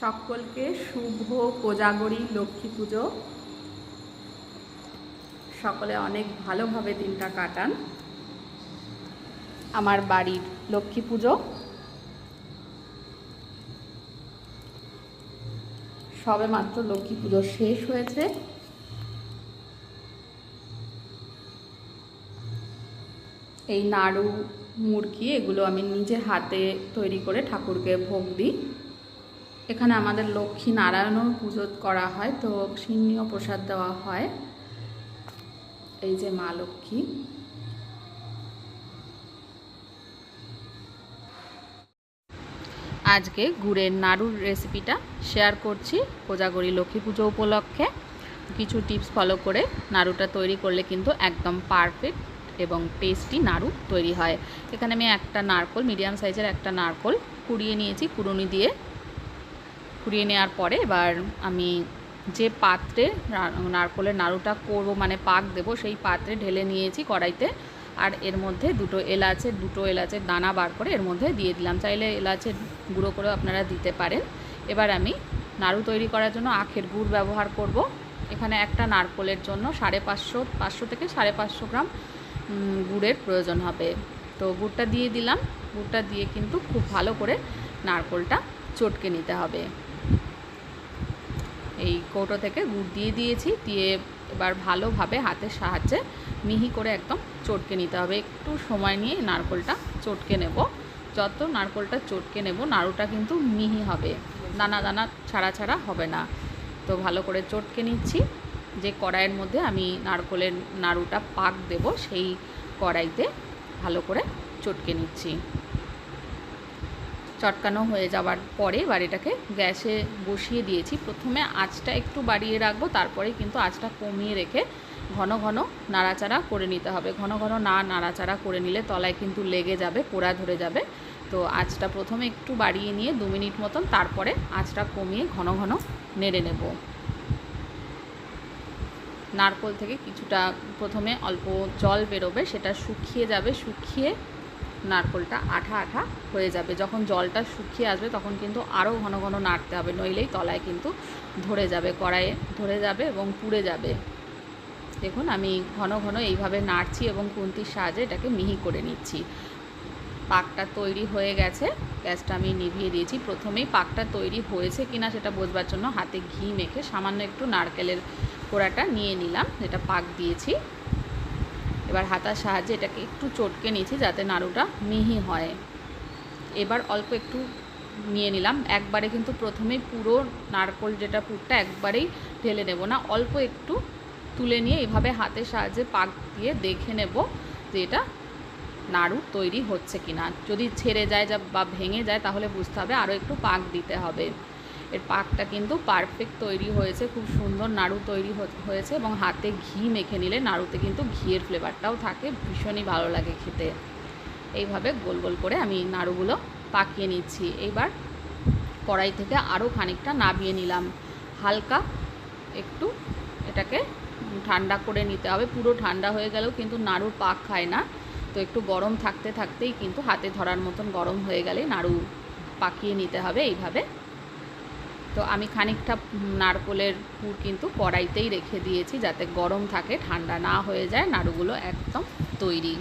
সকলকে শুভ কোজাগরী লক্ষ্মী পুজো। সকলে অনেক ভালোভাবে দিনটা কাটান। আমার বাড়ির লক্ষ্মী পুজো। সবে মাত্র লক্ষ্মী পুজো শেষ হয়েছে। এই নাড়ু মুরগি এগুলো আমি নিজে হাতে তৈরি করে ঠাকুরকে ভোগ দিই। এখানে আমাদের লক্ষ্মী নারায়ণও পুজো করা হয়, তো সিন্নিও প্রসাদ দেওয়া হয়। এই যে মা লক্ষ্মী। আজকে গুড়ের নাড়ুর রেসিপিটা শেয়ার করছি কোজাগরি লক্ষ্মী পুজো উপলক্ষে। কিছু টিপস ফলো করে নাড়ুটা তৈরি করলে কিন্তু একদম পারফেক্ট এবং টেস্টি নাড়ু তৈরি হয়। এখানে আমি একটা নারকোল মিডিয়াম সাইজের একটা নারকোল কুড়িয়ে নিয়েছি, কুড়ুনি দিয়ে। কুড়িয়ে নেওয়ার পরে এবার আমি যে পাত্রে নারকোলের নাড়ুটা করব মানে পাক দেবো, সেই পাত্রে ঢেলে নিয়েছি কড়াইতে। আর এর মধ্যে দুটো এলাচের দুটো এলাচের দানা বার করে এর মধ্যে দিয়ে দিলাম। চাইলে এলাচের গুঁড়ো করেও আপনারা দিতে পারেন। এবার আমি নাড়ু তৈরি করার জন্য আখের গুড় ব্যবহার করব। এখানে একটা নারকোলের জন্য সাড়ে পাঁচশো পাঁচশো থেকে সাড়ে পাঁচশো গ্রাম গুড়ের প্রয়োজন হবে। তো গুড়টা দিয়ে দিলাম। গুড়টা দিয়ে কিন্তু খুব ভালো করে নারকোলটা চটকে নিতে হবে। এই কৌটো থেকে গুড় দিয়ে দিয়েছি, দিয়ে এবার ভালোভাবে হাতের সাহায্যে মিহি করে একদম চটকে নিতে হবে। একটু সময় নিয়ে নারকোলটা চটকে নেব। যত নারকোলটা চটকে নেব, নাড়ুটা কিন্তু মিহি হবে, দানা দানা ছাড়া ছাড়া হবে না। তো ভালো করে চটকে নিচ্ছি। যে কড়াইয়ের মধ্যে আমি নারকোলের নাড়ুটা পাক দেব, সেই কড়াইতে ভালো করে চটকে নিচ্ছি। চটকানো হয়ে যাওয়ার পরে এবার এটাকে গ্যাসে বসিয়ে দিয়েছি। প্রথমে আঁচটা একটু বাড়িয়ে রাখব, তারপরে কিন্তু আঁচটা কমিয়ে রেখে ঘন ঘন নাড়াচাড়া করে নিতে হবে। ঘন ঘন না নাড়াচাড়া করে নিলে তলায় কিন্তু লেগে যাবে, পোড়া ধরে যাবে। তো আঁচটা প্রথমে একটু বাড়িয়ে নিয়ে দু মিনিট মতন তারপরে আঁচটা কমিয়ে ঘন ঘন নেড়ে নেব। নারকোল থেকে কিছুটা প্রথমে অল্প জল বেরোবে, সেটা শুকিয়ে যাবে। শুকিয়ে নারকোলটা আঠা আঠা হয়ে যাবে। যখন জলটা শুকিয়ে আসবে তখন কিন্তু আরও ঘন ঘন নাড়তে হবে, নইলেই তলায় কিন্তু ধরে যাবে, কড়াইয়ে ধরে যাবে এবং পুড়ে যাবে। দেখুন, আমি ঘন ঘন এইভাবে নাড়ছি এবং কুন্তির সাহায্যে এটাকে মিহি করে নিচ্ছি। পাকটা তৈরি হয়ে গেছে, গ্যাসটা আমি নিভিয়ে দিয়েছি। প্রথমেই পাকটা তৈরি হয়েছে কিনা সেটা বোঝবার জন্য হাতে ঘি মেখে সামান্য একটু নারকেলের কোড়াটা নিয়ে নিলাম এটা পাক দিয়েছি। এবার হাতার সাহায্যে এটাকে একটু চটকে নিয়েছি যাতে নাড়ুটা মিহি হয়। এবার অল্প একটু নিয়ে নিলাম। একবারে কিন্তু প্রথমেই পুরো নারকোল যেটা পুরটা একবারেই ঢেলে নেব না, অল্প একটু তুলে নিয়ে এভাবে হাতের সাহায্যে পাক দিয়ে দেখে নেব যে এটা নাড়ু তৈরি হচ্ছে কি না যদি ছেড়ে যায় যা বা ভেঙে যায় তাহলে বুঝতে হবে আরও একটু পাক দিতে হবে। এর পাকটা কিন্তু পারফেক্ট তৈরি হয়েছে, খুব সুন্দর নাড়ু তৈরি হয়েছে এবং হাতে ঘি মেখে নিলে নাড়ুতে কিন্তু ঘিয়ের ফ্লেভারটাও থাকে, ভীষণই ভালো লাগে খেতে। এইভাবে গোল গোল করে আমি নাড়ুগুলো পাকিয়ে নিচ্ছি। এইবার কড়াই থেকে আরও খানিকটা নাবিয়ে নিলাম। হালকা একটু এটাকে ঠান্ডা করে নিতে হবে, পুরো ঠান্ডা হয়ে গেলেও কিন্তু নাড়ুর পাক খায় না। তো একটু গরম থাকতে থাকতেই কিন্তু হাতে ধরার মতন গরম হয়ে গেলে নাড়ু পাকিয়ে নিতে হবে, এইভাবে তো আমি খানিকটা নারকোলের পুর কিন্তু কড়াইতেই রেখে দিয়েছি যাতে গরম থাকে, ঠান্ডা না হয়ে যায়, নাড়ুগুলো একদম তৈরি।